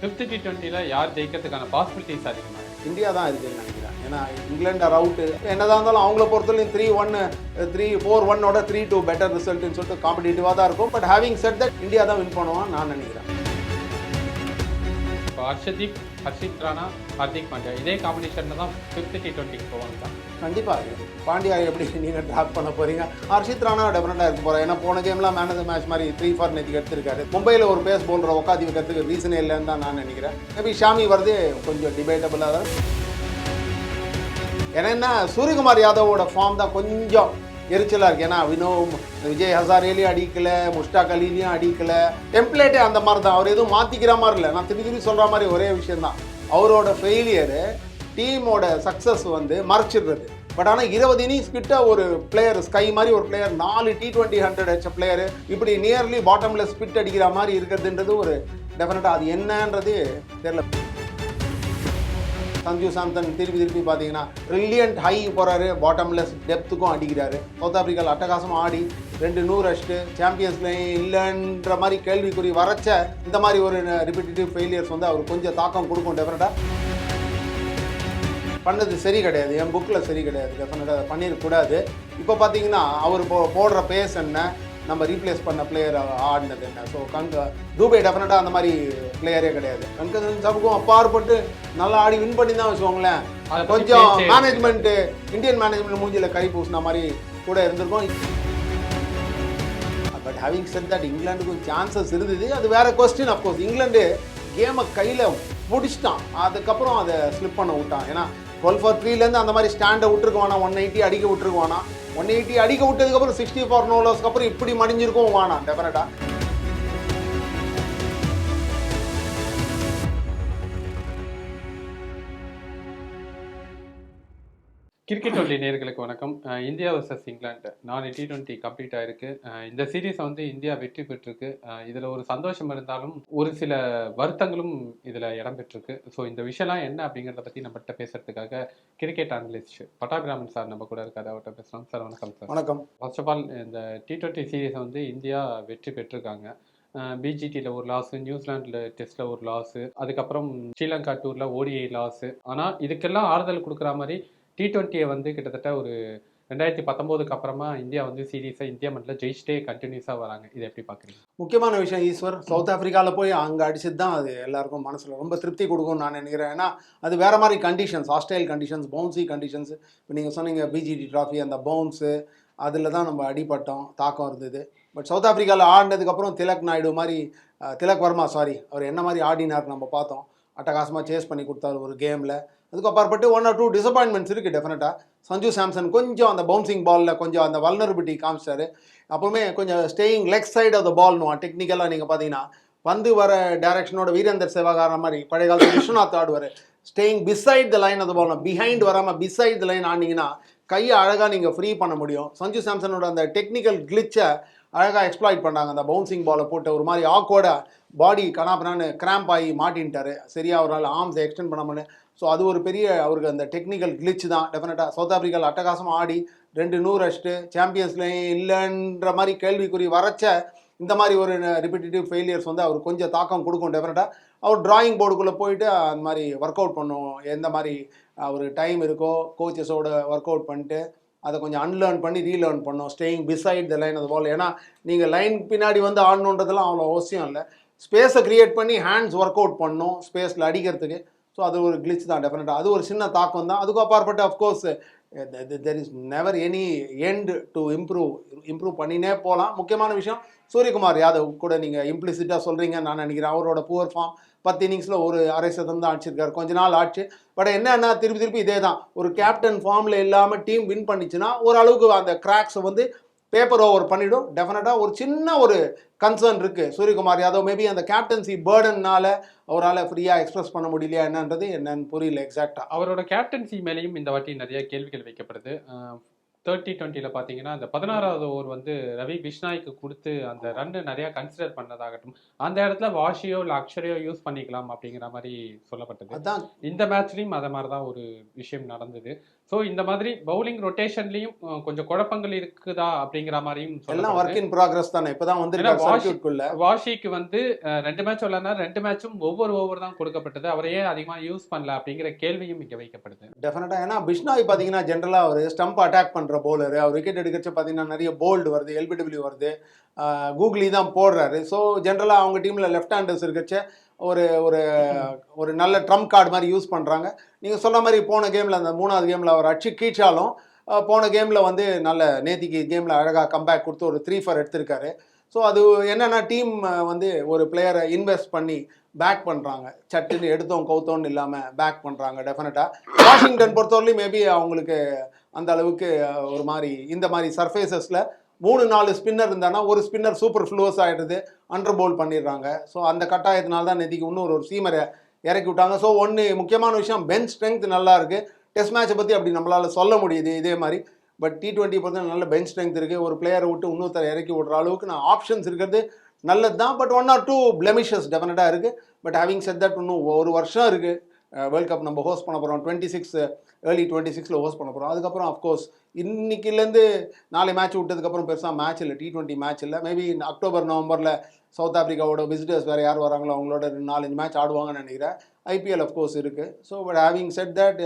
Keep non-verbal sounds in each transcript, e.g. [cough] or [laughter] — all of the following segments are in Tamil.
ஃபிஃப்த் டி டுவெண்ட்டியில் யார் ஜெயிக்கிறதுக்கான பாசிபிலிட்டிஸ் அதிகமாக இந்தியா தான் இருக்குன்னு நினைக்கிறேன். ஏன்னா இங்கிலாந்து ஆர் அவுட்டு என்னதான் இருந்தாலும் அவங்கள பொறுத்தவரையும் த்ரீ ஒன் த்ரீ ஃபோர் ஒன்னோட த்ரீ டூ பெட்டர் ரிசல்ட்னு சொல்லிட்டு காம்படிட்டிவாக தான் இருக்கும். But having said that India தான் வின் பண்ணுவான்னு நான் நினைக்கிறேன். இப்போ ஹர்ஷதீப் ஹர்ஷித் ராணா ஹார்திக் பாண்டியா இதே காம்படிஷனில் தான் ஃபிஃப்த் டி டுவெண்ட்டிக்கு போவாங்க. தான் கண்டிப்பாக பாண்டியா எப்படி நீங்கள் ட்ராப் பண்ண போகிறீங்க ஹர்ஷித் ராணா டெஃபினட்டாக இருக்க போகிறேன் ஏன்னா போன கேம்லாம் மேன் ஆஃப் மேட்ச் மாதிரி த்ரீ ஃபார் நேற்றுக்கு எடுத்திருக்காரு. மும்பையில் ஒரு பேஸ் போல்ற உட்காந்து வைக்கிறதுக்கு ரீசனே இல்லைன்னு தான் நான் நினைக்கிறேன். மேபி ஷாமி வருது கொஞ்சம் டிபேட்டபுளாக தான் ஏன்னா என்ன? சூரியகுமார் யாதவோட ஃபார்ம் தான் கொஞ்சம் எரிச்சலாக இருக்கு. ஏன்னா வினோ விஜய் ஹசாரேலையும் அடிக்கலை முஷ்டாக் அலிலையும் அடிக்கலை. டெம்ப்ளேட்டே அந்த மாதிரி தான். அவர் எதுவும் மாற்றிக்கிற மாதிரி இல்லை. நான் திருப்பி திருப்பி சொல்கிற மாதிரி ஒரே விஷயம்தான். அவரோட ஃபெயிலியரு டீமோட சக்ஸஸ் வந்து மறைச்சிடுறது. பட் ஆனால் இருபது இன்னிங்ஸ் கிட்ட ஒரு பிளேயர் ஸ்கை மாதிரி ஒரு பிளேயர் நாலு டி டுவெண்ட்டி ஹண்ட்ரட் அடிச்ச பிளேயர் இப்படி நியர்லி பாட்டம்ல ஸ்பிட் அடிக்கிற மாதிரி இருக்கிறதுன்றது ஒரு டெஃபினட்டாக அது என்னன்றது தெரியல. சஞ்சு சாம்சன் திருப்பி திருப்பி பார்த்தீங்கன்னா ரில்லியன்ட் ஹை போகிறாரு பாட்டம்லெஸ் டெப்த்துக்கும் அடிக்கிறாரு. சவுத் ஆப்பிரிக்காவில் அட்டகாசமாக ஆடி ரெண்டு நூறு அஷ்டு சாம்பியன்ஸ்ல இல்லைன்ற மாதிரி கேள்விக்குறி வரைச்ச இந்த மாதிரி ஒரு ரிப்பிட்டேட்டிவ் ஃபெயிலியர்ஸ் வந்து அவர் கொஞ்சம் தாக்கம் கொடுக்கும் டெஃபினட்டாக பண்ணது சரி கிடையாது. என் புக்கில் சரி கிடையாது. டெஃபினட்டாக பண்ணிடக்கூடாது. இப்போ பார்த்தீங்கன்னா அவர் போ போடுற பேஸ் என்ன? நம்ம ரீப்ளேஸ் பண்ண பிளேயர் ஆடினது என்ன? ஸோ கங்க தூபே டெஃபினட்டாக அந்த மாதிரி பிளேயரே கிடையாது. கங்கன் சபுக்கும் அப்பாற்பட்டு நல்லா ஆடி வின் பண்ணி தான் வச்சுக்கோங்களேன். அதை கொஞ்சம். மேனேஜ்மெண்ட்டு இந்தியன் மேனேஜ்மெண்ட் மூஞ்சில கை பூசின மாதிரி கூட இருந்திருக்கும். பட் ஹேவிங் செட் தட் இங்கிலாந்துக்கும் சான்சஸ் இருந்தது. அது வேற கொஸ்டின் அஃப்கோர்ஸ் இங்கிலாந்து கேமை கையில் முடிச்சிட்டான். அதுக்கப்புறம் அதை ஸ்லிப் பண்ண விட்டான். ஏன்னா டுவெல் ஃபார் த்ரீலேருந்து அந்த மாதிரி ஸ்டாண்டை விட்டுருக்குவானா ஒன் எயிட்டி அடிக்க விட்டுருக்குவானா ஒன் எயிட்டி அடிக்க விட்டதுக்கப்புறம் சிக்ஸ்டி ஃபார் நோலோஸ்க்கு அப்புறம் இப்படி மடிஞ்சிருக்கும் வானா டெஃபினட்டாக கிரிக்கெட் ஒன்லி நேர்களுக்கு வணக்கம். India versus England. நாலு டி டுவெண்ட்டி கம்ப்ளீட் ஆயிருக்கு. இந்த சீரீஸ் வந்து இந்தியா வெற்றி பெற்றிருக்கு. இதுல ஒரு சந்தோஷம் இருந்தாலும் ஒரு சில வருத்தங்களும் இதுல இடம் பெற்றிருக்கு ஸோ இந்த விஷயம்லாம் என்ன அப்படிங்கிறத பத்தி நம்மகிட்ட பேசுறதுக்காக கிரிக்கெட் அனலிஸ்ட் பட்டாபிராமன் சார் நம்ம கூட இருக்காரு. அவர்கிட்ட பேசுறோம் சார் வணக்கம் சார். வணக்கம். ஃபர்ஸ்ட் ஆஃப் ஆல் இந்த டி டுவெண்ட்டி சீரீஸை வந்து இந்தியா வெற்றி பெற்றிருக்காங்க. பிஜிடியில் ஒரு லாஸு நியூசிலாண்டில் டெஸ்ட்டில் ஒரு லாஸு அதுக்கப்புறம் ஸ்ரீலங்கா டூரில் ஓடிஐ லாஸு ஆனால் இதுக்கெல்லாம் ஆறுதல் கொடுக்குற மாதிரி டி டுவெண்ட்டியை வந்து கிட்டத்தட்ட ஒரு ரெண்டாயிரத்தி பத்தொம்போதுக்கு அப்புறமா இந்தியா வந்து சீரீஸை இந்தியா மட்டில் ஜெயிச்சிட்டே கண்டினியூஸாக வராங்க. இதை எப்படி பார்க்குறீங்க? முக்கியமான விஷயம் ஈஸ்வர் சவுத் ஆஃப்ரிக்காவில் போய் அங்கே அடிச்சது தான் அது எல்லாருக்கும் மனசில் ரொம்ப திருப்தி கொடுக்கும்னு நான் நினைக்கிறேன். ஏன்னா அது வேறு மாதிரி conditions hostile conditions bouncy conditions இப்போ நீங்கள் சொன்னீங்க பிஜிடி ட்ராஃபி அந்த பவுன்ஸு அதில் தான் நம்ம அடிபட்டோம் தாக்கம் இருந்தது. பட் சவுத் ஆஃப்ரிக்காவில் ஆடினதுக்கப்புறம் திலக் நாயுடு மாதிரி திலக் வர்மா சாரி அவர் என்ன மாதிரி ஆடினார் நம்ம பார்த்தோம். அட்டகாசமாக சேஸ் பண்ணி கொடுத்தாரு ஒரு கேமில் அதுக்கு அப்பாற்பட்டு ஒன் ஆர் டூ டிசப்பாயின்மெண்ட்ஸ் இருக்குது டெஃபினட்டாக சஞ்சு சாம்சன் கொஞ்சம் அந்த பவுன்சிங் பாலில் கொஞ்சம் அந்த வல்னரபிலிட்டி காமிச்சிட்டாரு அப்போவுமே கொஞ்சம் staying leg side of the பால்னுவான் டெக்னிக்கலாக நீங்கள் பார்த்தீங்கன்னா பந்து வர டைரக்ஷனோட வீரேந்தர் சேவாகார மாதிரி பழைய காலத்தில் [laughs] விஸ்வநாத் ஆடுவார். Staying beside the line of the ball behind வராமல் பிசைட் த லைன் ஆனீங்கன்னா கையை அழகாக நீங்கள் ஃப்ரீ பண்ண முடியும். சஞ்சு சாம்சனோட அந்த டெக்னிக்கல் கிளிச்சை அழகாக எக்ஸ்ப்ளாய்ட் பண்ணாங்க. அந்த பவுன்சிங் பாலை போட்டு ஒரு மாதிரி ஆக்கோட பாடி கனாப்பினான்னு கிராம்ப் ஆகி மாட்டின்ட்டாரு. சரியாக அவரால் ஆர்ம்ஸை எக்ஸ்டெண்ட் பண்ண ஸோ அது ஒரு பெரிய அவருக்கு அந்த டெக்னிக்கல் கிளிச் தான். டெஃபினட்டாக சவுத் ஆப்பிரிக்காவில் அட்டகாசமாக ஆடி ரெண்டு நூறு அடிச்சுட்டு சாம்பியன்ஸ்லேயும் இல்லைன்ற மாதிரி கேள்விக்குறி வரைச்ச இந்த மாதிரி ஒரு ரிப்பீட்டேட்டிவ் ஃபெயிலியர்ஸ் வந்து அவர் கொஞ்சம் தாக்கம் கொடுக்கும் டெஃபினட்டாக அவர் டிராயிங் போர்டுக்குள்ளே போயிட்டு அந்த மாதிரி ஒர்க் அவுட் பண்ணும். எந்த மாதிரி அவர் டைம் இருக்கோ கோச்சஸோட ஒர்க் அவுட் பண்ணிட்டு அதை கொஞ்சம் அன்லேர்ன் பண்ணி ரீலேர்ன் பண்ணோம். ஸ்டேயிங் பிசைட் த லைன் அது போல் ஏன்னா நீங்கள் லைன் பின்னாடி வந்து ஆடணுன்றதெல்லாம் அவ்வளோ அவசியம் இல்லை. ஸ்பேஸை க்ரியேட் பண்ணி ஹேண்ட்ஸ் ஒர்க் அவுட் பண்ணணும் ஸ்பேஸில் அடிக்கிறதுக்கு. ஸோ அது ஒரு கிளிச் தான் டெஃபினட்டாக அது ஒரு சின்ன தாக்கம் தான். அதுக்கு அப்பாற்பட்டு of course there is never any end to improve improve பண்ணினே போகலாம் முக்கியமான விஷயம் சூரியகுமார் யாதவ் கூட நீங்கள் இம்ப்ளிசிட்டாக சொல்கிறீங்கன்னு நான் நினைக்கிறேன். அவரோட புவர் ஃபார்ம் பத்து இன்னிங்ஸில் ஒரு அரை சதம் தான் அடிச்சிருக்காரு. கொஞ்ச நாள் ஆச்சு. பட் என்னன்னா திருப்பி திருப்பி இதே தான் ஒரு கேப்டன் ஃபார்மில் இல்லாமல் டீம் வின் பண்ணிச்சுன்னா ஓரளவுக்கு அந்த கிராக்ஸை வந்து பேப்பர் ஓவர் பண்ணிடும். டெஃபினட்டாக ஒரு சின்ன ஒரு கன்சர்ன் இருக்குது சூரியகுமார் யாதவ் மேபி அந்த கேப்டன்சி பேர்டன்னால அவரால் ஃப்ரீயாக எக்ஸ்பிரஸ் பண்ண முடியலையா என்னன்றது என்னன்னு புரியல எக்ஸாக்டாக அவரோட கேப்டன்சி மேலேயும் இந்த வாட்டி நிறைய கேள்விகள் வைக்கப்படுது. தேர்ட்டி டுவெண்ட்டியில் பார்த்தீங்கன்னா அந்த பதினாறாவது ஓவர் வந்து ரவி பிஷ்னாய்க்கு கொடுத்து அந்த ரன்னு நிறைய கன்சிடர் பண்ணதாகட்டும். அந்த இடத்துல வாஷியோ இல்லை அக்ஷரையோ யூஸ் பண்ணிக்கலாம் அப்படிங்கிற மாதிரி சொல்லப்பட்டது. அதான். இந்த மேட்ச்லயும் அத மாதிரி தான் ஒரு விஷயம் நடந்தது. ஸோ இந்த மாதிரி பவுலிங் ரொட்டேஷன்லயும் கொஞ்சம் குழப்பங்கள் இருக்குதா அப்படிங்கிற மாதிரியும் எல்லாம். ஒர்க் இன் ப்ராக்ரஸ் தானே? இப்பதான் வந்து வாஷிக்கு வந்து ரெண்டு மேட்ச் விளையாடினா ரெண்டு மேட்சும் ஒவ்வொரு ஓவர் தான் கொடுக்கப்பட்டது. அவரை ஏன் அதிகமா யூஸ் பண்ணல அப்படிங்கிற கேள்வியும் இங்க வைக்கப்படுது. டெஃபினட்டா ஏன்னா பிஷ்னாய் பாத்தீங்கன்னா ஜென்ரலா அவர் ஸ்டம்ப் அட்டாக் பண்ற bowler. அவர் விக்கெட் எடுக்கிறச்ச பாத்தீங்கன்னா நிறைய போல்டு வருது எல்பிடபிள்யூ வருது. கூகுளி தான் போடுறாரு. ஸோ ஜென்ரலாக அவங்க டீமில் லெஃப்ட் ஹேண்டர்ஸ் இருக்கச்ச ஒரு ஒரு ஒரு நல்ல ட்ரம்ப் கார்டு மாதிரி யூஸ் பண்ணுறாங்க நீங்கள் சொன்ன மாதிரி போன கேமில் அந்த மூணாவது கேமில் அவர் அடிச்சு கீழ்ச்சாலும் போன கேமில் வந்து நல்ல நேத்திக்கு கேமில் அழகாக கம்பேக் கொடுத்து ஒரு த்ரீ ஃபர் எடுத்திருக்காரு. ஸோ அது என்னென்னா டீம் வந்து ஒரு பிளேயரை இன்வெஸ்ட் பண்ணி பேக் பண்ணுறாங்க சட்டுன்னு எடுத்தோம் கவுத்தோன்னு இல்லாமல் பேக் பண்ணுறாங்க டெஃபினட்டாக வாஷிங்டன் பொறுத்தவரையிலும் மேபி அவங்களுக்கு அந்த அளவுக்கு ஒரு மாதிரி இந்த மாதிரி சர்ஃபேசஸில் மூணு நாலு ஸ்பின்னர் இருந்தானா ஒரு ஸ்பின்னர் சூப்பர் ஃப்ளூவஸ் ஆகிடுது அண்டர் போல் பண்ணிடுறாங்க. ஸோ அந்த கட்டாயத்தினால தான் நேத்திக்கு இன்னொரு ஒரு சீமரை இறக்கி விட்டாங்க. ஸோ ஒன்று முக்கியமான விஷயம் பெஞ்ச் ஸ்ட்ரென்த் நல்லா இருக்குது டெஸ்ட் மேட்சை பற்றி அப்படி நம்மளால் சொல்ல முடியுது இதே மாதிரி. பட் டி டுவெண்ட்டி பொறுத்த நல்ல பெஞ்ச் ஸ்ட்ரென்த் இருக்குது ஒரு பிளேயரை விட்டு இன்னொருத்தர் இறக்கி விடுற அளவுக்கு நான் ஆப்ஷன்ஸ் இருக்கிறது நல்லது தான் but one or two blemishes டெஃபினட்டாக இருக்குது பட் ஹேவிங் செட் தட் இன்னும் ஒரு வருஷம் இருக்குது வேர்ல்ட் கப் நம்ம ஹோஸ்ட் பண்ண போகிறோம் டுவெண்ட்டி சிக்ஸ் ஏர்லி டுவெண்ட்டி சிக்ஸில் ஹோஸ்ட் பண்ண போகிறோம் அதுக்கப்புறம் அஃப்கோர்ஸ் இன்னைக்குலேருந்து நாளை மேட்ச் விட்டதுக்கப்புறம் பெருசாக மேட்ச் இல்லை. டி டுவெண்ட்டி மேட்ச் இல்லை. மேபி அக்டோபர் நவம்பரில் சவுத் ஆஃப்ரிக்காவோட விசிட்டர்ஸ் வேறு யார் வராங்களோ அவங்களோட நாலஞ்சு மேட்ச் ஆடுவாங்கன்னு நினைக்கிறேன். ஐபிஎல் அஃப்கோர்ஸ் இருக்குது so but having said that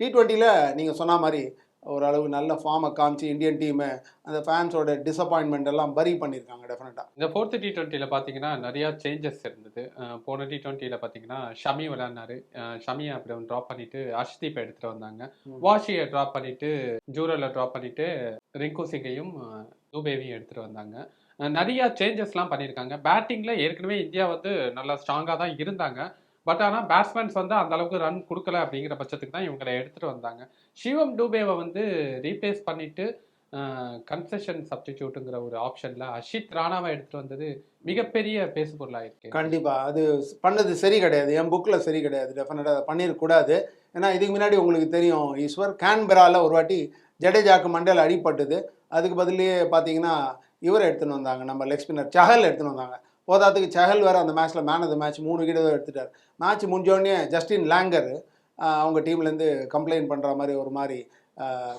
T டுவெண்ட்டியில் நீங்கள் சொன்ன மாதிரி ஓரளவு நல்ல ஃபார்மை காமிச்சு இந்தியன் டீமு அந்த ஃபேன்ஸோட டிசப்பாயின்மெண்ட் எல்லாம் பரி பண்ணியிருக்காங்க டெஃபினட்டாக இந்த ஃபோர்த் டி டுவெண்ட்டியில் பார்த்தீங்கன்னா நிறைய சேஞ்சஸ் இருந்தது. போன டி டுவெண்ட்டியில் பார்த்தீங்கன்னா ஷமி விளையாடினாரு. ஷமியை அப்படி ட்ராப் பண்ணிட்டு அர்ஷ்தீப் எடுத்துட்டு வந்தாங்க. வாஷியை ட்ராப் பண்ணிட்டு ஜூரலை ட்ராப் பண்ணிட்டு ரிங்கு சிங்கையும் துபேவையும் எடுத்துட்டு வந்தாங்க. நிறைய சேஞ்சஸ்லாம் பண்ணியிருக்காங்க. பேட்டிங்ல ஏற்கனவே இந்தியா வந்து நல்லா ஸ்ட்ராங்காக தான் இருந்தாங்க. பட் ஆனால் பேட்ஸ்மேன்ஸ் வந்து அந்த அளவுக்கு ரன் கொடுக்கல அப்படிங்கிற பட்சத்துக்கு தான் இவங்களை எடுத்துகிட்டு வந்தாங்க. சிவம் டூபேவை வந்து ரீப்ளேஸ் பண்ணிட்டு கன்செஷன் சப்ஸ்டிடியூட்டுங்கிற ஒரு ஆப்ஷனில் அஷித் ராணாவை எடுத்துகிட்டு வந்தது மிகப்பெரிய பேசுபொருளா இருக்கு கண்டிப்பாக அது பண்ணது சரி கிடையாது. என் புக்கில் சரி கிடையாது. டெஃபினட்டாக அதை பண்ணிடக்கூடாது ஏன்னா இதுக்கு முன்னாடி உங்களுக்கு தெரியும் ஈஸ்வர் கேன்பெராவில் ஒரு வாட்டி ஜடேஜாக்கு மண்டல் அடிபட்டது. அதுக்கு பதிலே பார்த்தீங்கன்னா இவரை எடுத்துன்னு வந்தாங்க. நம்ம லெக் ஸ்பின்னர் சஹல் எடுத்துன்னு வந்தாங்க. போதாத்துக்கு சஹல் வேறு அந்த மேட்ச்சில் மேன் ஆஃப் த மேட்ச் மூணு விக்கெட் எடுத்துட்டார். மேட்ச் முடிஞ்சோடனே ஜஸ்டின் லேங்கர் அவங்க டீம்லேருந்து கம்ப்ளைண்ட் பண்ணுற மாதிரி ஒரு மாதிரி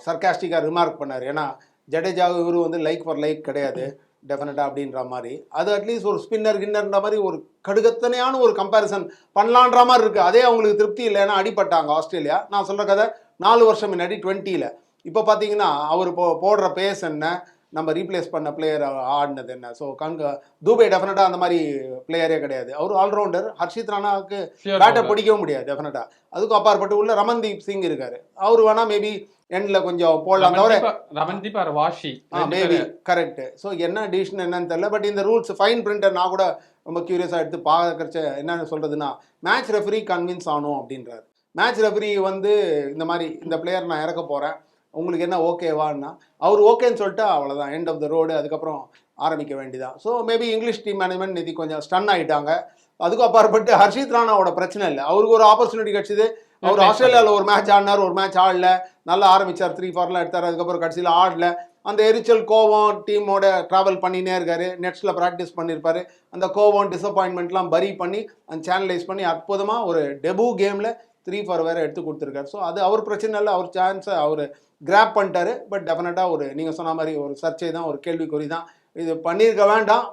சர்காஸ்டிக்காக ரிமார்க் பண்ணார். ஏன்னா ஜடேஜாவும் இவரும் வந்து லைக் ஃபார் லைக் கிடையாது டெஃபினட்டாக அப்படின்ற மாதிரி. அது அட்லீஸ்ட் ஒரு ஸ்பின்னர் கின்னர்ன்ற மாதிரி ஒரு கடுகத்தனையான ஒரு கம்பேரிசன் பண்ணலான்ற மாதிரி இருக்குது அதே அவங்களுக்கு திருப்தி இல்லைன்னா அடிபட்டாங்க ஆஸ்திரேலியா. நான் சொல்கிற கதை நாலு வருஷம் முன்னாடி டுவெண்ட்டியில் இப்போ பார்த்தீங்கன்னா அவர் போ போடுற பேஸ் என்ன நம்ம ரீப்ளேஸ் பண்ண பிளேயர் ஆடினது என்ன? ஸோ கங்க தூபே டெஃபினட்டாக அந்த மாதிரி பிளேயரே கிடையாது. அவர் ஆல்ரவுண்டர் ஹர்ஷித் ராணாவுக்கு பேட்டை பிடிக்கவும் முடியாது டெஃபினட்டாக அதுக்கும் அப்பாற்பட்டு உள்ள ரமன்தீப் சிங் இருக்காரு. அவர் வேணா மேபி எண்டில் கொஞ்சம் போடலாம் தவிர Ramandeep or Washi maybe. Correct so என்ன டிசிஷன் என்னன்னு தெரியல பட் இந்த ரூல்ஸ் ஃபைன் பிரிண்டர் நான் கூட ரொம்ப கியூரியஸாக எடுத்து பார்க்கறச்ச என்னன்னு சொல்கிறதுனா மேட்ச் ரெஃபரி கன்வின்ஸ் ஆகணும் அப்படின்றாரு. மேட்ச் ரெஃபரி வந்து இந்த மாதிரி இந்த பிளேயர் நான் இறக்க போகிறேன் உங்களுக்கு என்ன ஓகேவான்னா அவர் ஓகேன்னு சொல்லிட்டு அவ்வளோதான் எண்ட் ஆஃப் த ரோடு அதுக்கப்புறம் ஆரம்பிக்க வேண்டியதான் so maybe English team management நிதி கொஞ்சம் ஸ்டன் ஆகிட்டாங்க அதுக்கும் அப்பாற்பட்டு ஹர்ஷித் ராணாவோட பிரச்சனை இல்லை. அவருக்கு ஒரு ஆப்பர்ச்சுனிட்டி கிடைச்சிது. அவர் ஆஸ்திரேலியாவில் ஒரு மேட்ச் ஆடினார் ஒரு மேட்ச் ஆடல. நல்லா ஆரம்பிச்சார் த்ரீ ஃபார்லாம் எடுத்தார் அதுக்கப்புறம் கடைசியில் ஆடல. அந்த எரிச்சல் கோவம் டீமோட ட்ராவல் பண்ணினே இருக்காரு. நெட்ஸில் ப்ராக்டிஸ் பண்ணியிருப்பாரு அந்த கோவம் டிசப்பாயின்மெண்ட்லாம் பரி பண்ணி அந்த சேனலைஸ் பண்ணி அற்புதமாக ஒரு டெபு கேமில் த்ரீ ஃபார் வேறு எடுத்து கொடுத்துருக்காரு. ஸோ அது அவர் பிரச்சனை இல்லை அவர் சான்ஸை அவர் கிராப் பண்ணிட்டாரு. பட் டெஃபினட்டாக ஒரு நீங்கள் சொன்ன மாதிரி ஒரு சர்ச்சை தான் ஒரு கேள்விக்குறி தான். இது பண்ணியிருக்க வேண்டாம்.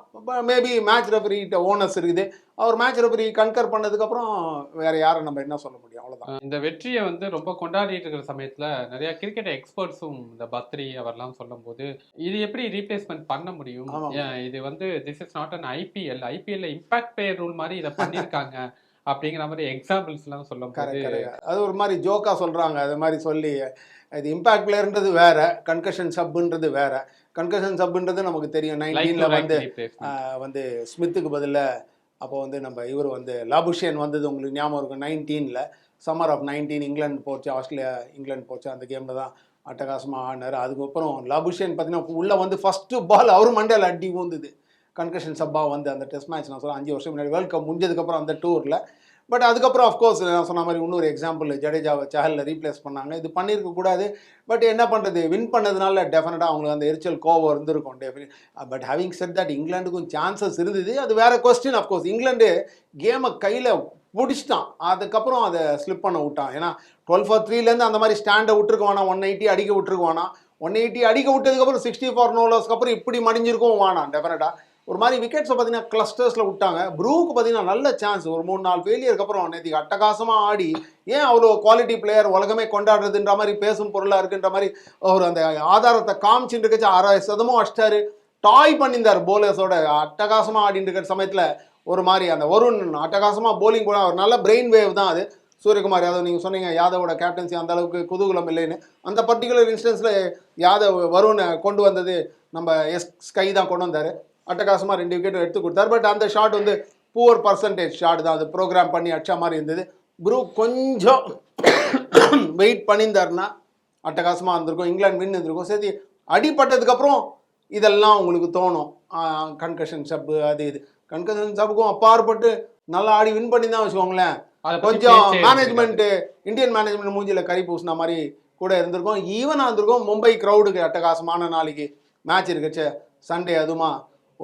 மேபி மேட்ச் ரெஃபரிகிட்ட ஓனர்ஸ் இருக்குது. அவர் மேட்ச் ரெஃபரி கன்கர் பண்ணதுக்கப்புறம் வேற யாரை நம்ம என்ன சொல்ல முடியும்? அவ்வளோதான் இந்த வெற்றியை வந்து ரொம்ப கொண்டாடிட்டு இருக்கிற சமயத்துல நிறைய கிரிக்கெட் எக்ஸ்பர்ட்ஸும் இந்த பத்ரி அவர்லாம் சொல்லும்போது இது எப்படி ரீப்ளேஸ்மெண்ட் பண்ண முடியும்? இது வந்து this is not an IPL ஐபிஎல்ல இம்பாக்ட் பிளேயர் ரூல் மாதிரி இதை பண்ணிருக்காங்க அப்படிங்கிற மாதிரி எக்ஸாம்பிள்ஸ் கரெக்ட் கரெக்ட் அது ஒரு மாதிரி ஜோக்கா சொல்றாங்க. அது மாதிரி சொல்லி இது இம்பாக்ட் பிளேயர்ன்றது வேற கன்கஷன் சப்ன்றது வேற. கன்கஷன் சப்ன்றது நமக்கு தெரியும். நைன்டீன்ல வந்து வந்து ஸ்மித்துக்கு பதிலா அப்போ வந்து நம்ம இவர் வந்து லாபுஷியன் வந்தது உங்களுக்கு ஞாபகம் இருக்கும் நைன்டீனில் சம்மர் ஆஃப் நைன்டீன் இங்கிலாந்து போச்சு ஆஸ்திரேலியா இங்கிலாந்து போச்சு அந்த கேமில் தான் அட்டகாசமாக ஆடினார். அதுக்கப்புறம் லாபுஷியன் பார்த்தீங்கன்னா உள்ளே வந்து ஃபஸ்ட்டு பால் அவர் மண்டையில் அடி ஊந்துது. கன்கஷன் சப்பா வந்து அந்த டெஸ்ட் மேட்ச் நான் சொன்னேன் அஞ்சு வருஷம் முன்னாடி வேர்ல்ட் கப் முடிஞ்சதுக்கப்புறம் அந்த டூரில் பட் அதுக்கப்புறம் அஃப்கோர்ஸ் நான் சொன்ன மாதிரி இன்னொரு எக்ஸாம்பிள் ஜடேஜாவை சஹலில் ரீப்ளேஸ் பண்ணாங்க. இது பண்ணியிருக்க கூடாது. பட் என்ன பண்ணுறது வின் பண்ணதுனால டெஃபினட்டாக அவங்களுக்கு அந்த எரிச்சல் கோவம் இருந்திருக்கும் definite but having said that இங்கிலாண்டுக்கும் chances இருந்தது. அது வேற கொஸ்டின் அஃப்கோர்ஸ் இங்கிலாண்டு கேமை கையில் பிடிச்சிட்டான். அதுக்கப்புறம் அதை ஸ்லிப் பண்ண விட்டான். ஏன்னா டுவெல் ஃபார் த்ரீலேருந்து அந்த மாதிரி ஸ்டாண்டை விட்டுருக்குவானா? ஒன் எயிட்டி அடிக்க விட்டுருக்குவானா? ஒன் எயிட்டி அடிக்க விட்டதுக்கப்புறம் சிக்ஸ்டி ஃபோர் நோலர்ஸ்க்கு அப்புறம் இப்படி மடிஞ்சிருக்கும் வானா? டெஃபினட்டாக ஒரு மாதிரி விக்கெட்ஸை பார்த்தீங்கன்னா கிளஸ்டர்ஸில் விட்டாங்க. ப்ரூவுக்கு பார்த்தீங்கன்னா நல்ல சான்ஸ் ஒரு மூணு நாலு ஃபெயிலியருக்கு அப்புறம் நேற்றுக்கு அட்டகாசமாக ஆடி ஏன் அவ்வளோ குவாலிட்டி பிளேயர் உலகமே கொண்டாடுறதுன்ற மாதிரி பேசும் பொருளாக இருக்குன்ற மாதிரி அவர் அந்த ஆதாரத்தை காமிச்சுட்டு இருக்கச்சு அரை சதமும் அடிச்சிட்டாரு. டாய் பண்ணியிருந்தார் போலர்ஸோட அட்டகாசமாக ஆடிட்டு இருக்கிற சமயத்தில் ஒரு மாதிரி அந்த வருண் அட்டகாசமாக போலிங் போட ஒரு நல்ல பிரெயின் வேவ் தான் அது. சூரியகுமார் யாதவ் நீங்கள் சொன்னீங்க யாதவோட கேப்டன்சி அந்த அளவுக்கு குதூகலம் இல்லைன்னு. அந்த பர்டிகுலர் இன்ஸ்டன்ஸில் யாதவ் வருண் கொண்டு வந்தது நம்ம எஸ் ஸ்கை தான் கொண்டு வந்தார். அட்டகாசமாக ரெண்டு விக்கெட் எடுத்து கொடுத்தாரு. பட் அந்த ஷாட் வந்து புவர் பர்சன்டேஜ் ஷாட் தான். அது ப்ரோக்ராம் பண்ணி அடிச்ச மாதிரி இருந்தது. குரூப் கொஞ்சம் [coughs] வெயிட் பண்ணியிருந்தாருன்னா அட்டகாசமாக இருந்திருக்கும். இங்கிலாந்து வின் இருந்திருக்கும். சரி அடிப்பட்டதுக்கப்புறம் இதெல்லாம் உங்களுக்கு தோணும். கன்கஷன் சப்பு அது இது. கன்கஷன் சப்புக்கும் அப்பாற்பட்டு நல்லா ஆடி வின் பண்ணி தான் வச்சுக்கோங்களேன் கொஞ்சம் பேச்சே மேனேஜ்மெண்ட் இந்தியன் மேனேஜ்மெண்ட் மூஞ்சில கறி பூசின மாதிரி கூட இருந்திருக்கும். ஈவனாக இருந்திருக்கும். மும்பை க்ரௌடுக்கு அட்டகாசமான நாளைக்கு மேட்ச் இருக்குச்சு. சண்டே அதுமா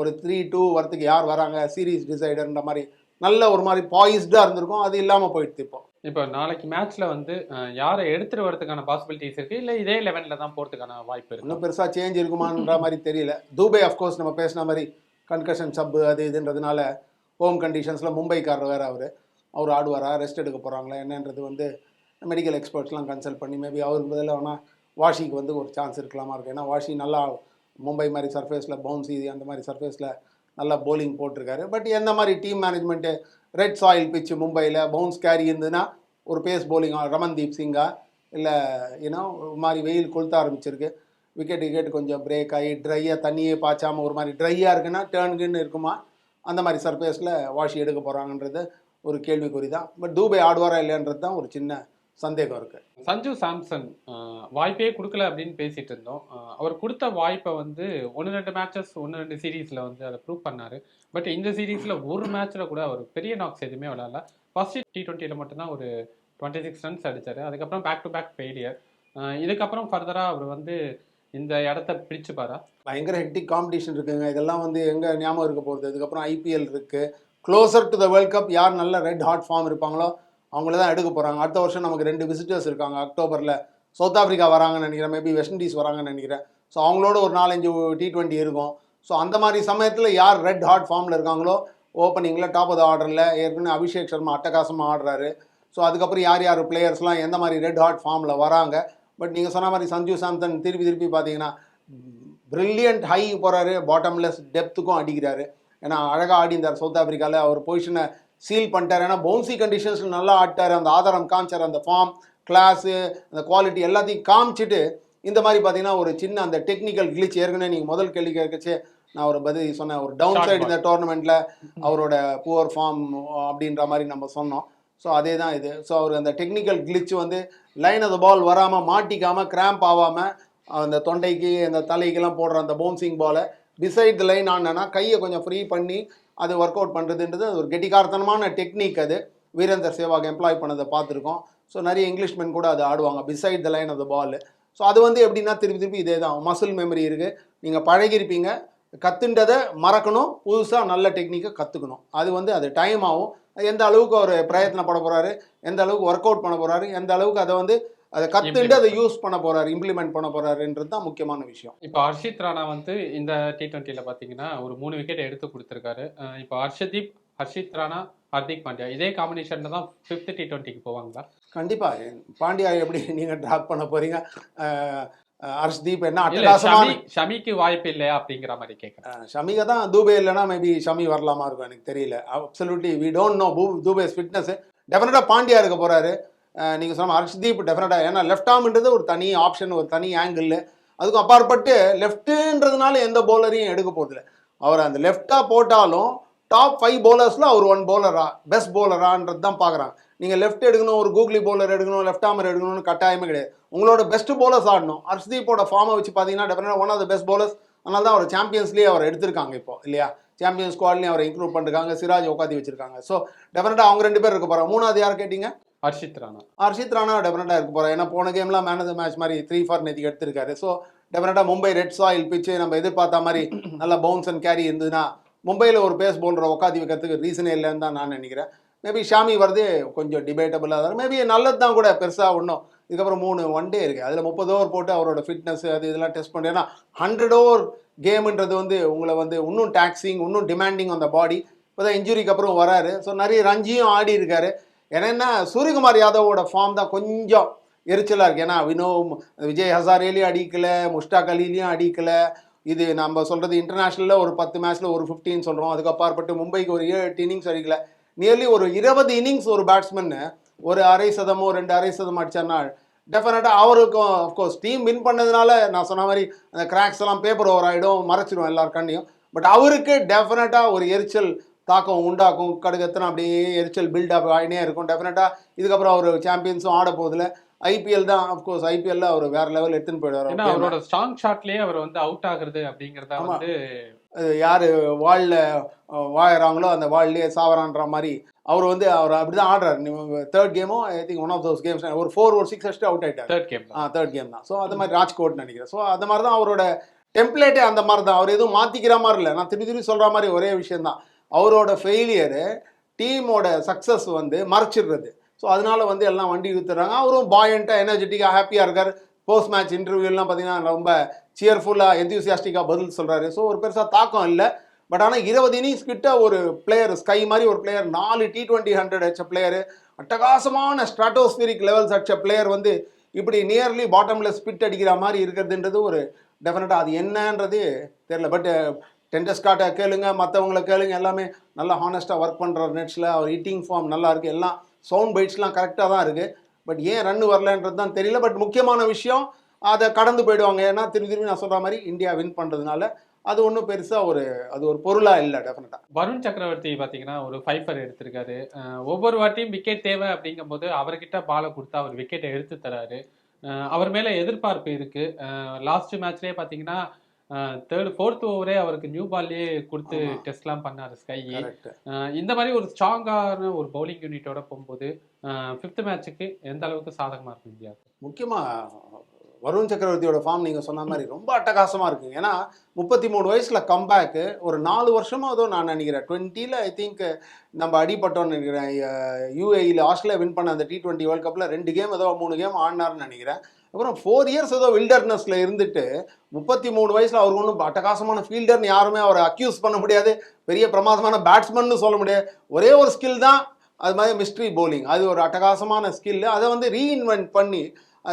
ஒரு த்ரீ டூ வரத்துக்கு யார் வராங்க? சீரீஸ் டிசைடர்ன்ற மாதிரி நல்ல ஒரு மாதிரி பாய்ஸ்டாக இருந்திருக்கும். அது இல்லாமல் போயிடுது இப்போ. இப்போ நாளைக்கு மேட்ச்ல வந்து யாரை எடுத்துட்டு வரதுக்கான பாசிபிலிட்டிஸ் இருக்கு? இல்ல இதே லெவன்ல தான் போறதுக்கான வாய்ப்பு இருக்கு? இன்னும் பெருசாக சேஞ்ச் இருக்குமான்ற மாதிரி தெரியல. தூபே அஃப்கோர்ஸ் நம்ம பேசின மாதிரி கன்கஷன் சப்பு அது இதுன்றதுனால ஹோம் கண்டிஷன்ஸில் மும்பைக்காரர் வேறு அவர். அவர் ஆடுவாரா? ரெஸ்ட் எடுக்க போகிறாங்களா என்னன்றது வந்து மெடிக்கல் எக்ஸ்பர்ட்ஸ்லாம் கன்சல்ட் பண்ணி மேபி அவருக்கு பதிலாக வேணால் வாஷிக்கு வந்து ஒரு சான்ஸ் இருக்கலாமா இருக்கு. ஏன்னா வாஷி நல்லா மும்பை மாதிரி சர்ஃபேஸில் பவுன்சி அந்த மாதிரி சர்ஃபேஸில் நல்லா போலிங் போட்டிருக்காரு. பட் எந்த மாதிரி டீம் மேனேஜ்மெண்ட்டு ரெட் சாயில் பிச்சு மும்பையில் பவுன்ஸ் கேரி இருந்ததுன்னா ஒரு பேஸ் போலிங் ரமன்தீப் சிங்கா இல்லை ஏன்னா ஒரு மாதிரி வெயில் கொளுத்த ஆரம்பிச்சிருக்கு. விக்கெட் விக்கெட் கொஞ்சம் பிரேக் ஆகி ட்ரையாக தண்ணியே பாய்ச்சாமல் ஒரு மாதிரி ட்ரையாக இருக்குன்னா டேர்னுக்குன்னு இருக்குமா? அந்த மாதிரி சர்ஃபேஸில் வாஷி எடுக்க போகிறாங்கன்றது ஒரு கேள்விக்குறி தான் பட் தூபை ஆடுவாரா இல்லைன்றது தான் ஒரு சின்ன சந்தேகம் இருக்குது சஞ்சு சாம்சன் வாய்ப்பே கொடுக்கல அப்படின்னு பேசிட்டு இருந்தோம். அவர் கொடுத்த வாய்ப்பை வந்து ஒன்று ரெண்டு மேட்சஸ் ஒன்று ரெண்டு சீரீஸ்ல வந்து அதை ப்ரூவ் பண்ணாரு. பட் இந்த சீரீஸ்ல ஒரு மேட்ச்ல கூட அவர் பெரிய நாக்ஸ் எதுவுமே விளையாடல. ஃபர்ஸ்ட் டி டுவெண்ட்டியில் மட்டும்தான் ஒரு டுவெண்ட்டி சிக்ஸ் ரன்ஸ் அடிச்சாரு. அதுக்கப்புறம் பேக் டு பேக் ஃபெயிலியர் இதுக்கப்புறம் ஃபர்தரா அவர் வந்து இந்த இடத்த பிடிச்சுப்பாரா? பயங்கர ஹெக்டிக் காம்படிஷன் இருக்குங்க. இதெல்லாம் வந்து எங்கே ஞாபகம் இருக்க போகிறது இதுக்கப்புறம் ஐபிஎல் இருக்குது closer to the world cup யார் நல்ல ரெட் ஹாட் ஃபார்ம் இருப்பாங்களோ அவங்கள தான் எடுக்க போகிறாங்க அடுத்த வருஷம் நமக்கு ரெண்டு விசிட்டர்ஸ் இருக்காங்க அக்டோபரில். சவுத் ஆஃப்ரிக்கா வராங்கன்னு நினைக்கிறேன். மேபி வெஸ்ட் இண்டீஸ் வராங்கன்னு நினைக்கிறேன். ஸோ அவங்களோட ஒரு நாலஞ்சு டி ட்வெண்ட்டி இருக்கும். ஸோ அந்த மாதிரி சமயத்தில் யார் ரெட் ஹாட் ஃபார்மில் இருக்காங்களோ ஓப்பனிங்கில் டாப் ஆஃப் த ஆர்டரில் ஏற்கனவே அபிஷேக் சர்மா அட்டகாசமாக ஆடுறாரு. ஸோ அதுக்கப்புறம் யார் யார் பிளேயர்ஸ்லாம் எந்த மாதிரி ரெட் ஹாட் ஃபார்மில் வராங்க? பட் நீங்கள் சொன்ன மாதிரி சஞ்சு சாம்சன் திருப்பி திருப்பி பார்த்தீங்கன்னா ப்ரில்லியண்ட் ஹை போகிறாரு பாட்டம்லெஸ் டெப்த்துக்கும் அடிக்கிறாரு. ஏன்னா அழகாக ஆடி இருந்தார் சவுத் ஆஃப்ரிக்காவில் அவர் பொசிஷனை சீல் பண்ணிட்டார். ஏன்னா பவுன்சி கண்டிஷன்ஸில் நல்லா ஆடிட்டார். அந்த ஆதாரம் காமிச்சார். அந்த ஃபார்ம் கிளாஸு அந்த குவாலிட்டி எல்லாத்தையும் காமிச்சிட்டு இந்த மாதிரி பார்த்தீங்கன்னா ஒரு சின்ன அந்த டெக்னிக்கல் கிளிச் ஏற்கனவே நீங்கள் முதல் கேள்வி கேட்கச்சே நான் ஒரு பதில் சொன்னேன். ஒரு டவுன் சைடு. இந்த டோர்னமெண்ட்டில் அவரோட புவர் ஃபார்ம் அப்படின்ற மாதிரி நம்ம சொன்னோம். ஸோ அதே தான் இது. ஸோ அவர் அந்த டெக்னிக்கல் கிளிச் வந்து லைன் ஆஃப் த பால் வராமல் மாட்டிக்காமல் கிராம்ப் ஆகாமல் அந்த தொண்டைக்கு அந்த தலைக்கெல்லாம் போடுற அந்த பவுன்சிங் பாலை பிசைட் த லைன் ஆனா கையை கொஞ்சம் ஃப்ரீ பண்ணி அது ஒர்க் அவுட் பண்ணுறதுன்றது அது ஒரு கெட்டிகார்த்தனமான டெக்னிக் அது. வீரேந்தர் சேவாக் எம்ப்ளாய் பண்ணதை பார்த்துருக்கோம். ஸோ நிறைய இங்கிலீஷ்மென் கூட அது ஆடுவாங்க. Beside the line of the ball so அது வந்து எப்படின்னா திருப்பி திருப்பி இதே தான். மசில் மெமரி இருக்குது நீங்கள் பழகிருப்பீங்க. கற்றுன்றதை மறக்கணும். புதுசாக நல்ல டெக்னிக்கை கற்றுக்கணும் அது வந்து அது டைம் ஆகும். அது எந்த அளவுக்கு அவர் பிரயத்தனப்பட போகிறாரு எந்த அளவுக்கு ஒர்க் அவுட் பண்ண போகிறாரு எந்த அளவுக்கு அதை வந்து அதை கத்துண்டு அதை யூஸ் பண்ண போகிறாரு இம்ப்ளிமெண்ட் பண்ண போகிறாருன்றது தான் முக்கியமான விஷயம். இப்போ ஹர்ஷித் ராணா வந்து இந்த டி டுவெண்ட்டியில் பார்த்தீங்கன்னா ஒரு மூணு விக்கெட் எடுத்து கொடுத்துருக்காரு. இப்போ ஹர்ஷதீப் ஹர்ஷித் ராணா ஹர்திக் பாண்டியா இதே காம்பினேஷன்ல தான் ஃபிஃப்த் டி டுவெண்ட்டிக்கு போவாங்களா? கண்டிப்பாக பாண்டியா எப்படி நீங்கள் ட்ராப் பண்ண போகிறீங்க ஹர்ஷ்தீப் என்ன அட்டகாசமான ஷமி ஷமிக்கு வாய்ப்பு இல்லையா அப்படிங்கிற மாதிரி கேட்குறேன் ஷமிகா தான் தூபே இல்லைன்னா மேபி ஷமி வரலாமா இருக்கும் எனக்கு தெரியல. Absolutely we don't know Dube's fitness டெஃபினட்டாக பாண்டியா இருக்க போகிறாரு நீங்கள் சொன்ன ஹர்ஷ்தீப் டெஃபினட்டாக ஏன்னா லெஃப்ட் ஆர்ம்ன்றது ஒரு தனி ஆப்ஷன் ஒரு தனி ஆங்கிள் அதுக்கும் அப்பாற்பட்டு லெஃப்ட்டுன்றதுனால எந்த பவுலரையும் எடுக்க போகிறதில்ல அவர் அந்த லெஃப்டாக போட்டாலும் டாப் ஃபைவ் பவுலர்ஸில் அவர் ஒன் பவுலரா பெஸ்ட் பவுலரான்றது தான் பார்க்குறாங்க நீங்கள் லெஃப்ட் எடுக்கணும் ஒரு கூகுளி பவுலர் எடுக்கணும் லெஃப்ட் ஆமர் எடுக்கணும்னு கட்டாயமே கிடையாது. உங்களோட பெஸ்ட் பவுலர்ஸ் ஆடணும். ஹர்ஷ்தீப்போட ஃபார்மை வச்சு பார்த்தீங்கன்னா டெஃபினட்டாக one of the best bowlers அதனால தான் அவர் சாம்பியன்ஸ்லேயே அவர் எடுத்திருக்காங்க இப்போ இல்லையா? சாம்பியன் ஸ்குவாட்லேயும் அவரை இன்க்ளூட் பண்ணிருக்காங்க. சிராஜ் உட்காந்து வச்சிருக்காங்க. ஸோ டெஃபினட்டாக அவங்க ரெண்டு பேர் இருக்க போகிறாங்க மூணாவது யார் கேட்டிங்க? ஹர்ஷித் ராணா. ஹர்ஷித் ராணா டெஃபினட்டாக இருக்க போகிறேன் ஏன்னா போன கேம்லாம் மேன் ஆஃப் த மேட்ச் மாதிரி த்ரீ ஃபார் நேற்றுக்கு எடுத்திருக்காரு. ஸோ டெஃபினட்டாக மும்பை ரெட் சாயில் பிச்சு நம்ம எதிர்பார்த்த மாதிரி நல்லா பவுன்ஸ் அண்ட் கேரி இருந்ததுன்னா மும்பையில் ஒரு பேஸ் பவுலரை உட்காந்து வைக்கிறதுக்கு ரீசனே இல்லைன்னு தான் நான் நினைக்கிறேன். மேபி ஷாமி வருது கொஞ்சம் டிபேட்டபுளாக தான் மேபி நல்லது தான் கூட பெருசாக ஒன்றும் இதுக்கப்புறம் மூணு ஒன் டே இருக்குது அதில் முப்பது ஓவர் போட்டு அவரோட ஃபிட்னஸ் அது இதெல்லாம் டெஸ்ட் பண்ணி ஏன்னா ஹண்ட்ரட் ஓவர் கேமுன்றது வந்து உங்களை வந்து இன்னும் டாக்ஸிங் இன்னும் டிமாண்டிங் அந்த பாடி இப்போ தான் இன்ஜுரிக்கு அப்புறம் வராரு. ஸோ நிறைய ரஞ்சியும் ஆடி இருக்காரு. ஏன்னா சூரியகுமார் யாதவோட ஃபார்ம் தான் கொஞ்சம் எரிச்சலாக இருக்குது ஏன்னா வினோ விஜய் ஹசாரேலையும் அடிக்கலை முஷ்டாக் அலிலையும் அடிக்கலை. இது நம்ம சொல்கிறது இன்டர்நேஷ்னலில் ஒரு பத்து மேட்ச்சில் ஒரு ஃபிஃப்டின்னு சொல்கிறோம் அதுக்கு அப்பாற்பட்டு மும்பைக்கு ஒரு ஏழு எட்டு இன்னிங்ஸ் அடிக்கல. நியர்லி ஒரு இருபது இன்னிங்ஸ் ஒரு பேட்ஸ்மேன்னு ஒரு அரை சதமோ ரெண்டு அரை சதம் அடிச்சார்னா டெஃபினட்டாக அவருக்கும் அஃப்கோர்ஸ் டீம் வின் பண்ணதுனால நான் சொன்ன மாதிரி அந்த கிராக்ஸ் எல்லாம் பேப்பர் ஓவர் ஆகிடும் மறைச்சிடும் எல்லார் கண்ணையும். பட் அவருக்கு டெஃபினட்டாக ஒரு எரிச்சல் தாக்கம் உண்டாக்கும். கடுகத்தனை அப்படியே எரிச்சல் பில்டப் ஆகினே இருக்கும். டெஃபினட்டாக இதுக்கப்புறம் அவர் சாம்பியன்ஸும் ஆட போதில் ஐபிஎல் தான் அஃப்கோர்ஸ் ஐபிஎல்ல அவர் வேற லெவல் எடுத்துன்னு போயிடுவார். ஏன்னா அவரோட ஸ்ட்ராங் ஷாட்லயே அவர் வந்து அவுட் ஆகுறது அப்படிங்கறத. வந்து யார் வாலில் வாழறாங்களோ அந்த வால்லேயே சாவரான்ற மாதிரி அவர் வந்து அவர் அப்படி தான் ஆடுறாரு தேர்ட் கேமும் I think one of those games ஒரு ஃபோர் ஒரு சிக்ஸ் அடிச்சுட்டு அவுட் ஆயிட்டார். தேர்ட் கேம் ஆ தேர்ட் கேம் தான். ஸோ அது மாதிரி ராஜ்கோட் நினைக்கிறேன். ஸோ அந்த மாதிரி தான் அவரோட டெம்ப்ளேட்டே அந்த மாதிரி தான் அவர் எதுவும் மாற்றிக்கிற மாதிரி இல்லை. நான் திருப்பி திருப்பி சொல்கிற மாதிரி ஒரே விஷயம் தான் அவரோட ஃபெயிலியரு டீமோட சக்ஸஸ் வந்து மறைச்சிடுறது. ஸோ அதனால வந்து எல்லாம் வண்டி இழுத்துறாங்க. அவரும் பாயண்ட்டாக எனர்ஜெட்டிக்காக ஹாப்பியாக இருக்கார். போஸ்ட் மேட்ச் இன்டர்வியூலாம் பார்த்தீங்கன்னா ரொம்ப சியர்ஃபுல்லாக எந்தியூசியாஸ்டிக்காக பதில் சொல்கிறாரு ஸோ ஒரு பெருசாக தாக்கம் இல்லை. பட் ஆனால் இருபது இன்னிங்ஸ் கிட்ட ஒரு பிளேயர் ஸ்கை மாதிரி ஒரு பிளேயர் நாலு டி டுவெண்ட்டி ஹண்ட்ரட் அடிச்ச பிளேயர் அட்டகாசமான ஸ்ட்ராட்டோஸ்பிரிக் லெவல்ஸ் அடிச்ச பிளேயர் வந்து இப்படி நியர்லி பாட்டம்ல ஸ்பிட் அடிக்கிற மாதிரி இருக்கிறதுன்றது ஒரு டெஃபினட்டாக அது என்னன்றது தெரில பட் டென்டஸ்காட்டை கேளுங்க மற்றவங்கள கேளுங்க எல்லாமே நல்லா ஹானஸ்ட்டாக ஒர்க் பண்ணுற நெட்ஸில் அவர் ஹிட்டிங் ஃபார்ம் நல்லா இருக்குது எல்லாம் சவுண்ட் பைட்ஸ்லாம் கரெக்டாக தான் இருக்குது பட் ஏன் ரன் வரலன்றது தான் தெரியல. பட் முக்கியமான விஷயம் அதை கடந்து போயிடுவாங்க. ஏன்னா திரும்பி திரும்பி நான் சொல்கிற மாதிரி இந்தியா வின் பண்ணுறதுனால அது ஒன்றும் பெருசாக ஒரு அது ஒரு பொருளாக இல்லை டெஃபினட்டாக வருண் சக்கரவர்த்தி பார்த்தீங்கன்னா ஒரு ஃபைஃபர் எடுத்திருக்காரு. ஒவ்வொரு வாட்டியும் விக்கெட் தேவை அப்படிங்கும்போது அவர்கிட்ட பாலை கொடுத்தா அவர் விக்கெட்டை எடுத்து தராரு. அவர் மேலே எதிர்பார்ப்பு இருக்குது லாஸ்ட் மேட்ச்லேயே பார்த்தீங்கன்னா தேர்ட் ஃபோர்த் ஓவரே அவருக்கு நியூ பால்லயே கொடுத்து. டெஸ்ட்லாம் பண்ணாரு ஸ்கை இந்த மாதிரி ஒரு ஸ்ட்ராங்கான ஒரு பவுலிங் யூனிட்டோட போகும்போது ஃபிஃப்த் மேட்ச்சுக்கு எந்த அளவுக்கு சாதகமா இருக்கும் இந்தியா? முக்கியமாக வருண் சக்கரவர்த்தியோட ஃபார்ம் நீங்கள் சொன்ன மாதிரி ரொம்ப அட்டகாசமாக இருக்குங்க ஏன்னா முப்பத்தி மூணு வயசில் கம்பேக்கு ஒரு நாலு வருஷமா ஏதோ நான் நினைக்கிறேன். டுவெண்ட்டியில் ஐ திங்க் நம்ம அடிபட்டோம்னு நினைக்கிறேன். யூஏஇயில் ஆஸ்திரேலியா வின் பண்ண அந்த டி டுவெண்ட்டி வேர்ல்ட் கப்பில் ரெண்டு கேம் ஏதோ மூணு கேம் ஆடினார்னு நினைக்கிறேன். அப்புறம் ஃபோர் இயர்ஸ் ஏதோ வில்டர்னஸில் இருந்துட்டு முப்பத்தி மூணு வயசில் அவர் ஒன்றும் அட்டகாசமான ஃபீல்டர்னு யாருமே அவரை அக்யூஸ் பண்ண முடியாது. பெரிய பிரமாதமான பேட்ஸ்மன்னு சொல்ல முடியாது. ஒரே ஒரு ஸ்கில் தான். அது மாதிரி மிஸ்ட்ரி போலிங் அது ஒரு அட்டகாசமான ஸ்கில் அதை வந்து ரீஇன்வென்ட் பண்ணி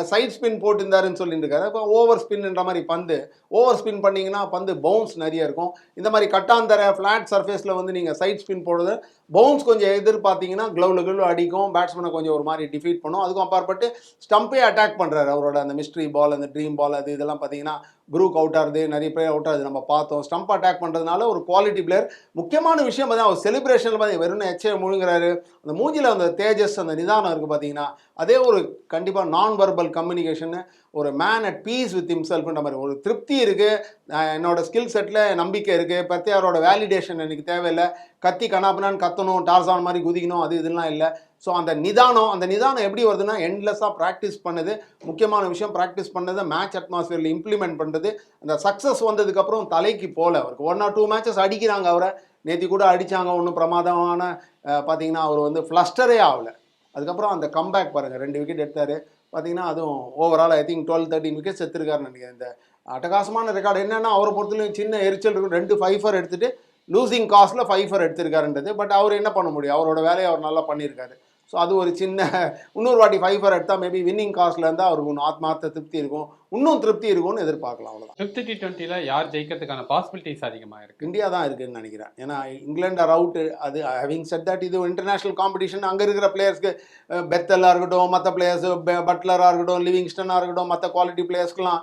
சைட் ஸ்பின் போட்டிருந்தாருன்னு சொல்லிட்டு இருக்காரு இப்போ ஓவர் ஸ்பின்ன்ற மாதிரி பந்து. ஓவர் ஸ்பின் பண்ணிங்கன்னா பந்து பவுன்ஸ் நிறைய இருக்கும். இந்த மாதிரி கட்டாந்தர ஃப்ளாட் சர்ஃபேஸில் வந்து நீங்கள் சைட் ஸ்பின் போடுறது பவுன்ஸ் கொஞ்சம் எதிர்பார்த்தீங்கன்னா க்ளவுல க்ளவு அடிக்கும். பேட்ஸ்மேனை கொஞ்சம் ஒரு மாதிரி டிஃபீட் பண்ணும். அதுக்கும் அப்பாற்பட்டு ஸ்டம்பே அட்டாக் பண்ணுறாரு அவரோட அந்த மிஸ்ட்ரி பால் அந்த ட்ரீம் பால் அது இதெல்லாம் பார்த்தீங்கன்னா குரூக் அவுட் ஆகுது. நிறைய பேர் அவுட் ஆகுது. நம்ம பார்த்தோம். ஸ்டம்ப் அட்டாக் பண்ணுறதுனால ஒரு குவாலிட்டி பிளேயர் முக்கியமான விஷயம் பார்த்தீங்கன்னா அவர் செலிப்ரேஷனில் பார்த்தீங்கன்னா வெறும் எச்சே முழுங்குறாரு. அந்த மூஞ்சியில் அந்த தேஜஸ் அந்த நிதானம் இருக்குது பார்த்தீங்கன்னா அதே ஒரு கண்டிப்பாக நான் வெர்பல் கம்யூனிகேஷன்னு ஒரு மேன் அட் பீஸ் வித் ஹிம்செல்ஃப்ன்ற மாதிரி. ஒரு திருப்தி இருக்குது என்னோட ஸ்கில் செட்டில் நம்பிக்கை இருக்குது பற்றி அவரோட வேலிடேஷன் எனக்கு தேவையில்லை. கத்தி கனாப்புனான்னு கத்தணும் டார்சான் மாதிரி குதிக்கணும் அது இதெல்லாம் இல்லை. ஸோ அந்த நிதானம் அந்த நிதானம் எப்படி வருதுன்னா எண்ட்லெஸ்ஸாக ப்ராக்டிஸ் பண்ணது. முக்கியமான விஷயம் ப்ராக்டிஸ் பண்ணதை மேட்ச் அட்மாஸ்ஃபியரில் இம்ப்ளிமெண்ட் பண்ணுறது அந்த சக்ஸஸ் வந்ததுக்கப்புறம் தலைக்கு போல. அவருக்கு ஒன் ஆர் டூ மேட்சஸ் அடிக்கிறாங்க அவரை. நேற்று கூட அடித்தாங்க ஒன்றும் பிரமாதமான பார்த்தீங்கன்னா அவர் வந்து ஃப்ளஸ்டரே ஆகலை. அதுக்கப்புறம் அந்த கம்பேக் பாருங்கள் ரெண்டு விக்கெட் எடுத்தார். பார்த்தீங்கன்னா அதுவும் overall I think twelve thirteen wickets எடுத்திருக்காருன்னு நினைக்கிறேன். இந்த அட்டகாசமான ரெக்கார்டு என்னென்னா அவரை பொறுத்தவரைக்கும் சின்ன எரிச்சல் இருக்கும். ரெண்டு ஃபைஃபர் எடுத்துகிட்டு லூசிங் காஸ்ட்டில் ஃபைஃபர் எடுத்திருக்காருன்றது. பட் அவர் என்ன பண்ண முடியும்? அவரோட வேலையை அவர் நல்லா பண்ணியிருக்காரு. ஸோ அது ஒரு சின்ன இன்னொரு வாட்டி ஃபைஃபர் எடுத்தால் மேபி வின்னிங் காஸ்ட்ல இருந்தால் அவருக்கு இன்னும் ஆத்மார்த்த திருப்தி இருக்கும். இன்னும் திருப்தி இருக்கும்னு எதிர்பார்க்கலாம் அவ்வளோதான் ஃபிஃப்த் டி டுவெண்ட்டில யார் ஜெயிக்கிறதுக்கான பாசிபிலிட்டிஸ் அதிகமா இருக்கு? இந்தியா தான் இருக்குன்னு நினைக்கிறேன். ஏன்னா இங்கிலாந்து ஆர் அவுட் அது ஹேவிங் செட் தட் இது இன்டர்நேஷனல் காம்படிஷன் அங்கே இருக்கிற பிளேயர்ஸ்க்கு பெத்தலாக இருக்கட்டும் மற்ற பிளேயர்ஸ் பட்லராக இருக்கட்டும் லிவிங்ஸ்டனாக இருக்கட்டும் மற்ற குவாலிட்டி பிளேயர்ஸ்க்குலாம்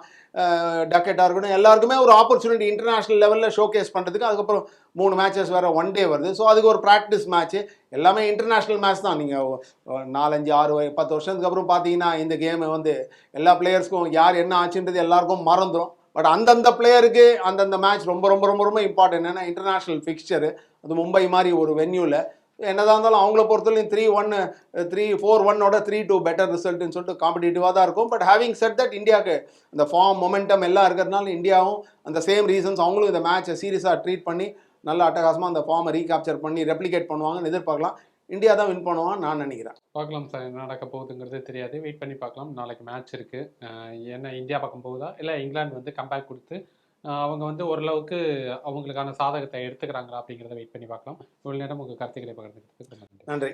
டக்கெட்டாக இருக்கட்டும் எல்லாருக்குமே ஒரு ஆப்பர்ச்சுனிட்டி இன்டர்நேஷ்னல் லெவலில் ஷோகேஸ் பண்ணுறதுக்கு அதுக்கப்புறம் மூணு மேட்சஸ் வேறு ஒன் டே வருது. ஸோ அதுக்கு ஒரு ப்ராக்டிஸ் மேட்ச்சு எல்லாமே இன்டர்நேஷ்னல் மேட்ச் தான். நீங்கள் நாலஞ்சு ஆறு பத்து வருஷத்துக்கு அப்புறம் பார்த்தீங்கன்னா இந்த கேமை வந்து எல்லா பிளேயர்ஸ்க்கும் யார் என்ன ஆச்சுன்றது எல்லாருக்கும் மறந்துடும் பட் அந்தந்த பிளேயருக்கு அந்தந்த மேட்ச் ரொம்ப ரொம்ப ரொம்ப ரொம்ப இம்பார்ட்டன்ட் ஏன்னா இன்டர்நேஷ்னல் ஃபிக்ஸ்டரு அது மும்பை மாதிரி ஒரு வென்யூவில் என்னதான் இருந்தாலும் அவங்கள பொறுத்தவரையும் த்ரீ ஒன் த்ரீ ஃபோர் ஒன்னோட த்ரீ டூ பெட்டர் ரிசல்ட்னு சொல்லிட்டு காம்படிட்டிவாக தான் இருக்கும். பட் ஹேவிங் செட் தட் இந்தியாவுக்கு இந்த ஃபார்ம் மொமெண்டம் எல்லாம் இருக்கிறதுனால இந்தியாவும் அந்த சேம் ரீசன்ஸ் அவங்களும் இந்த மேட்சை சீரியஸாக ட்ரீட் பண்ணி நல்ல அட்டகாசமாக அந்த ஃபார்மை ரீகேப்சர் பண்ணி ரெப்ளிகேட் பண்ணுவாங்கன்னு எதிர்பார்க்கலாம். இந்தியா தான் வின் பண்ணுவான் நான் நினைக்கிறேன். பார்க்கலாம் சார் என்ன நடக்க போகுதுங்கிறது தெரியாது. வெயிட் பண்ணி பார்க்கலாம். நாளைக்கு மேட்ச் இருக்குது என்ன இந்தியா பக்கம் போகுதா? இல்லை இங்கிலாந்து வந்து கம்பேக் கொடுத்து அவங்க வந்து ஓரளவுக்கு அவங்களுக்கான சாதகத்தை எடுத்துக்கிறாங்களா அப்படிங்கிறத வெயிட் பண்ணி பார்க்கலாம். இவ்வளோ நேரம் உங்கள் கருத்துக்களை பகிர்ந்துக்கிறதுக்கு நன்றி.